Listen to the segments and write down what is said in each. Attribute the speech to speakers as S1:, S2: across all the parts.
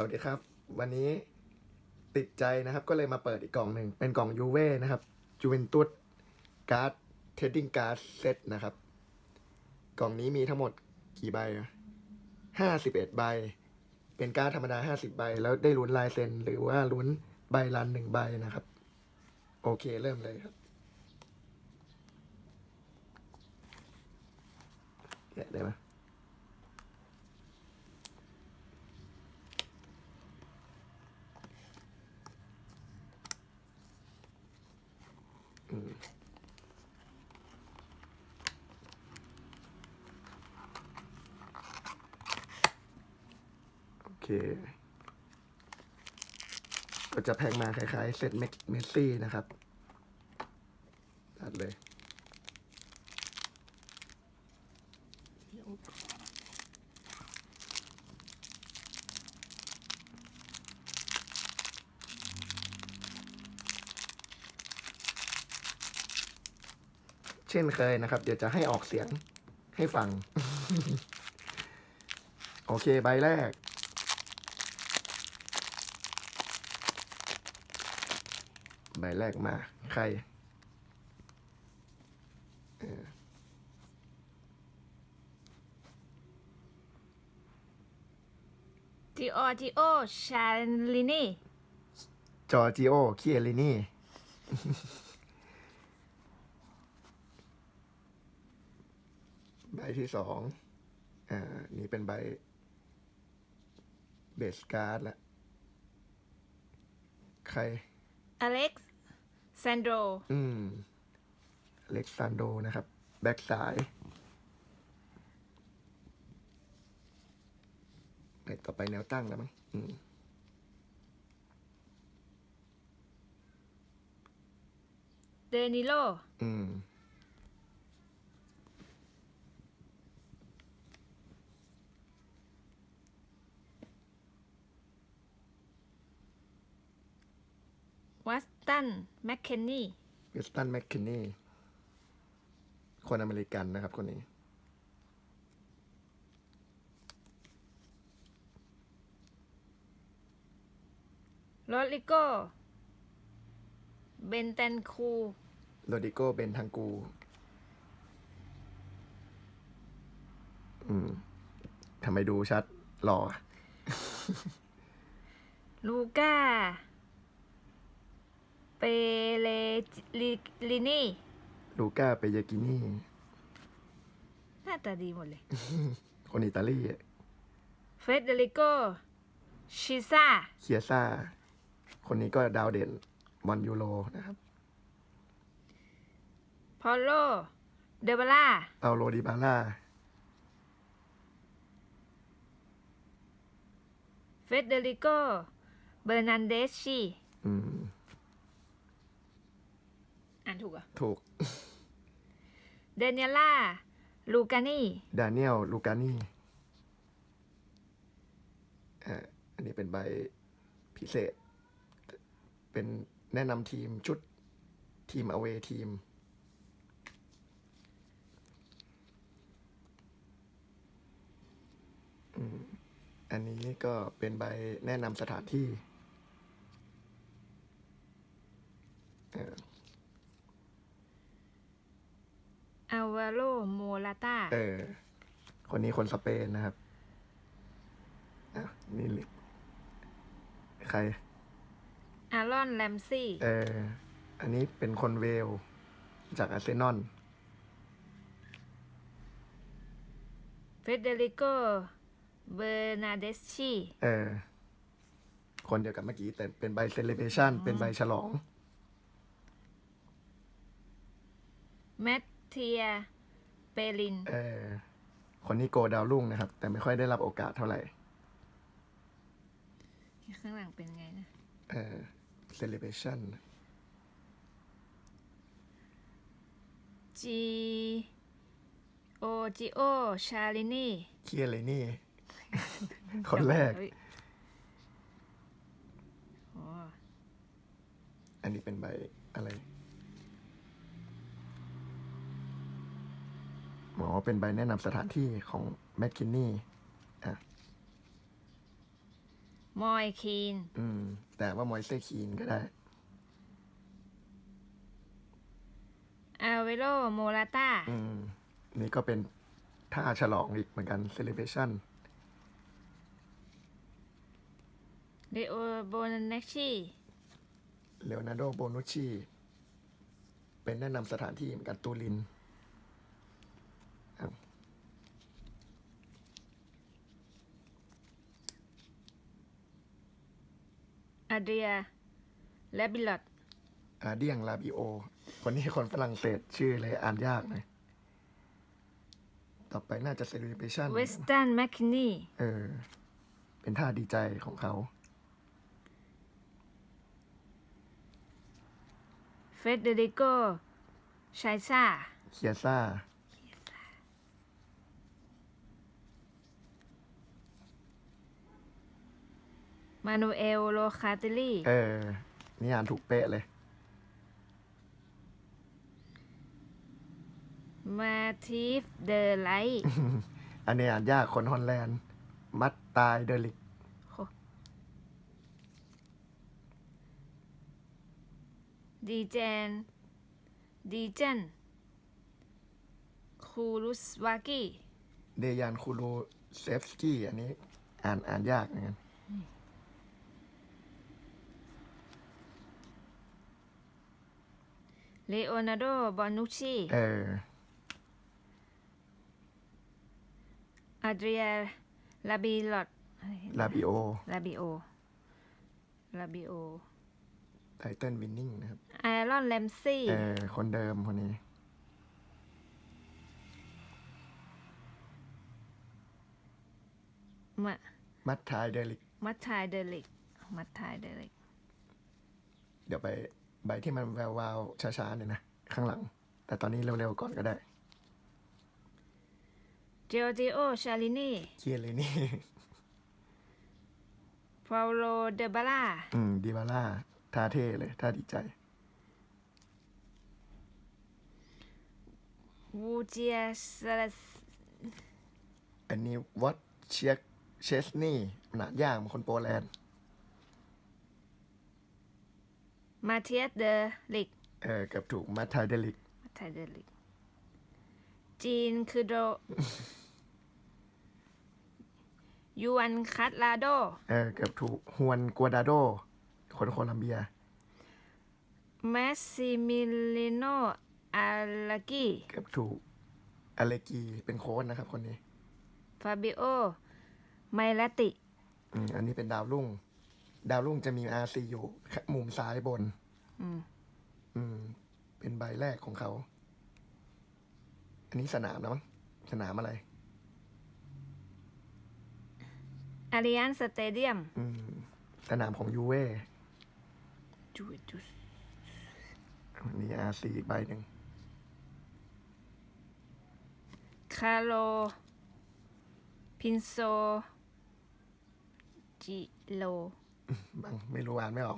S1: สวัสดีครับ วันนี้ติดใจนะครับก็เลยมาเปิดอีกกล่องหนึ่ง เป็นกล่องยูเว่นะครับจูเวนตุสการ์ดเทดดิ้งการ์ดเซตนะครับ กล่องนี้มีทั้งหมดกี่ใบห้าสิบเอ็ดใบ เป็นการ์ดธรรมดาห้าสิบใบ แล้วได้ลุ้นลายเซ็นหรือว่าลุ้นใบรันหนึ่งใบนะครับ โอเคเริ่มเลยครับแกะได้ไหม โอ เคก็จะแพ็กมาคล้ายๆเซตเมสซี่นะครับตัดเลยเช่นเคยนะครับ เดี๋ยวจะให้ออกเสียงให้ฟัง โอเค ใบแรก ใบแรกมา ใคร
S2: จิโอจิโอชาลินี
S1: จอร์จิโอเคียรินี่ใบที่สองอ่า นี่เป็นใบเบสการ์ดละ ใคร
S2: อเล็กซ์แซนโดร
S1: อืม เล็กซานโดนะครับ แบ็กซ้ายไปต่อไปแนวตั้งแล้วมั้งอืม
S2: เดนิโล
S1: อืม
S2: วัส ตันแมคเคนนี
S1: วิสตันแมคคินนี่ คนอเมริกันนะครับคนนี้
S2: โรดริโกเบนเตนคู
S1: โรดิโกเบนทังกู อืมทำไมดูชัดหล่อ
S2: ลูก้า เปเลลินี
S1: ลูก้าเปยากินี่
S2: หน้าตาดีหมดเลย
S1: คนอิตาลี
S2: เฟเดริโก ชิซา
S1: เคียซ่า คนนี้ก็ดาวเด่นมอนยูโรนะครับ
S2: พอลโล เดบล่า
S1: เปาโลดิบาร่า
S2: เฟเดริโก เบอร์นันเดสชี
S1: อืม
S2: อ่านถูกอะ
S1: ถูก
S2: เดเนียล่า ลูกานี
S1: ดานิเอลลูกานี่อ่าอันนี้เป็นใบพิเศษ เป็นแนะนำทีมชุดทีมอเวทีมอืมอันนี้ก็เป็นใบแนะนำสถานที่เอ่อ
S2: อาวาโลโมลาตา
S1: เออ คนนี้คนสเปนนะครับอะนี่ลิใคร
S2: อารอนแลมซี่
S1: เออ อันนี้เป็นคนเวล จากอาร์เซนอล
S2: เฟเดริโก เบอร์นาเดสชี
S1: เออ คนเดียวกับเมื่อกี้ แต่เป็นใบเซเลเบชันเป็นใบฉลอง
S2: แมทเทียเปลิน
S1: เออคนนี้โกดาวรุ่งนะครับ แต่ไม่ค่อยได้รับโอกาสเท่าไหร่
S2: ข้างหลังเป็นไงนะ
S1: เออเซเลเบชัน
S2: จีโอจิโอชาลินี
S1: เคียเลยนี่ คนแรก
S2: เฮ้ยโอ้
S1: อันนี้เป็นใบอะไร หมอเป็นใบแนะนำสถานที่ของแมคคินนี่อะ
S2: มอยคีน
S1: อืม แต่ว่ามอยเซคีนก็ได้
S2: อาเวโรโมราตา
S1: อืม นี่ก็เป็นท่าฉลองอีกเหมือนกัน celebration
S2: เดโอโบน c ชี
S1: เล o นา r โดโบนุชชีเป็นแนะนำสถานที่เหมือนกันตูริน
S2: เดียและบิลลอด
S1: อาเดียงลาบิโอ คนนี้คนฝรั่งเศสชื่อเลยอ่านยากหน่อยต่อไปน่าจะ celebration
S2: เวสตันแมคคินนี
S1: เออ เป็นท่าดีใจของเขา
S2: เฟเดริโกชัยซา
S1: เคียซ่า
S2: มานูเอลโลคาเตลี
S1: เออ นี่อ่านถูกเป๊ะเลย
S2: มาทีฟเดอไลท์
S1: อันนี้อ่านยากคนฮอลแลนด์ มัดตายเดลิก
S2: ดีเจน ดีเจน คูรุสวากี
S1: เดยานคูรูเซฟสกี้อันนี้ อ่านอ่านยากเหมือนกัน
S2: เลโอนาร์โด บอนุชชี
S1: เออ
S2: อาเดรียลาบิลอด
S1: ลาบิโอ
S2: ลาบิโอลาบิโอ
S1: ไทเทิลวินนิ่งนะครับ
S2: ไอรอนแลมซี่
S1: เออคนเดิมคนนี้
S2: มา
S1: มัดทายเดลิก
S2: มัทไทยเดลิก มัทไทยเดลิก
S1: เดี๋ยวไป ใบที่มันแวววาวๆช้าๆเนี่ยนะ ข้างหลัง แต่ตอนนี้เร็วๆก่อนก็ได้
S2: เจโอติโอชาลินี
S1: เคียเลยนี่
S2: พาโลเดบาร่า
S1: อืมดีบาร่าท่าเท่เลยท่าดีใจ
S2: วูเจียสลส
S1: อันนี้วัดเชียกเชสนี่หนาดย่างมันคนโปแลนด์
S2: มาเทียสเดลิก
S1: เออเกับถูกมัดทายเดลิก
S2: มัทไทยเดลิก จีนคือโดยูอันคัตลาโด
S1: เออเกือบถูกฮวนกัวดาโด คนโคลัมเบีย
S2: แมสซิมิลิโนอาลากี
S1: เกือบถูกอเลกีเป็นโค้ชนะครับคนนี้
S2: ฟาบิโอ ไมลาติ
S1: อืมอันนี้เป็นดาวรุ่ง ดาวรุ่งจะมีอาซีอยู่มุมซ้ายบน
S2: อืม
S1: อืม เป็นใบแรกของเขา อันนี้สนามนะมั้งสนามอะไร
S2: อาริอันสเตเดียม
S1: อืม สนามของยูเว่
S2: จูจู
S1: อันนี้อาซีอีกใบหนึ่ง
S2: คาโล พินโซ จิโล
S1: บางไม่รู้อ่านไม่ออก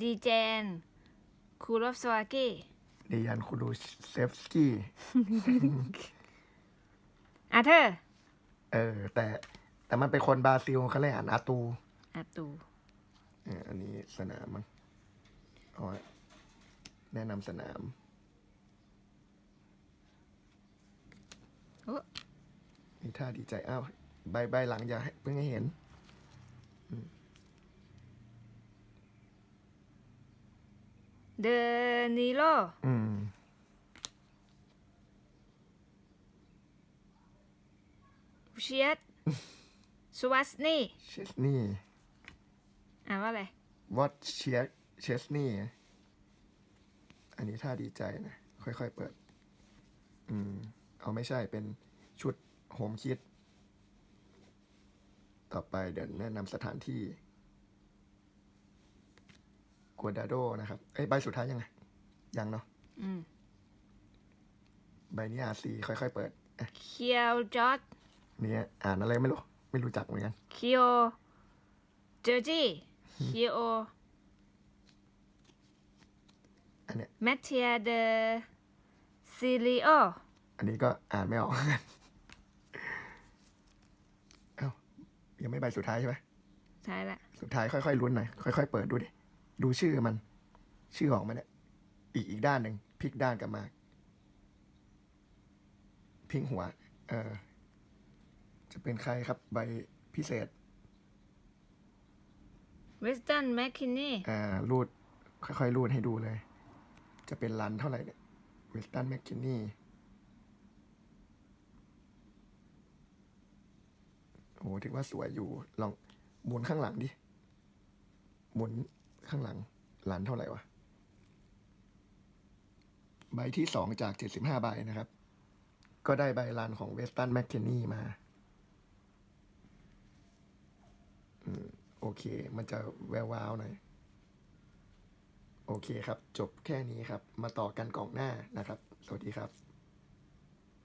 S2: ดีเจนคูรอฟสวากี
S1: เดียันคูดูเซฟสกี้
S2: อาเธอร์
S1: เออ แต่แต่มันเป็นคนบราซิลเขาเลยอ่านอาตู
S2: อาตู
S1: เอออันนี้สนามมั้งอ๋อแนะนำสนาม
S2: โอ้
S1: มีท่าดีใจอ้าวใบใบหลังอย่าให้เพิ่งให้เห็น
S2: เดนิโล
S1: อืม
S2: เชียตสวัสนี
S1: เชสนี่
S2: อ่านว่าอะไร
S1: วอตเชียเชสนี่อันนี้ท่าดีใจนะ ค่อยๆเปิด อืม เอาไม่ใช่เป็นชุดโฮมคิด ต่อไปเดี๋ยวแนะนำสถานที่กัวดาโดนะครับ เอ้ยใบสุดท้ายยังไง ยังเนาะ
S2: อืม
S1: ใบนี้อาซีค่อยๆเปิด
S2: เคียวจอร์ด
S1: เนี่ยอ่านอะไรไม่รู้ ไม่รู้จักเหมือนกัน
S2: คิโอเจอร์จีคิโอ
S1: อันเนี้ย
S2: แมทเทียเดซิลิโอ
S1: อันนี้ก็อ่านไม่ออก เอ้า ยังไม่ใบสุดท้ายใช่ไหม
S2: ใช่ละ
S1: สุดท้ายค่อยๆลุ้นหน่อยค่อยๆเปิดดูดิดูชื่อมัน ชื่อออกมาเนี่ยอีกอีกด้านหนึ่งพลิกด้านกลับมาพิงหัว เออ จะเป็นใครครับ ใบพิเศษ
S2: เวสตันแมคคินนี่
S1: อ่ารูด ค่อยๆรูดให้ดูเลย จะเป็นรันเท่าไหร่เนี่ยเวสตันแมคคินนี่ โอ้ถือว่าสวยอยู่ ลองหมุนข้างหลังดิ หมุนข้างหลังรันเท่าไหร่วะ ใบที่สองจากเจ็ดสิบห้าใบนะครับ ก็ได้ใบรันของเวสตันแมคเคนนี่มาอโอเค มันจะแวววาวหน่อย โอเคครับ จบแค่นี้ครับ มาต่อกันกล่องหน้านะครับ สวัสดีครับ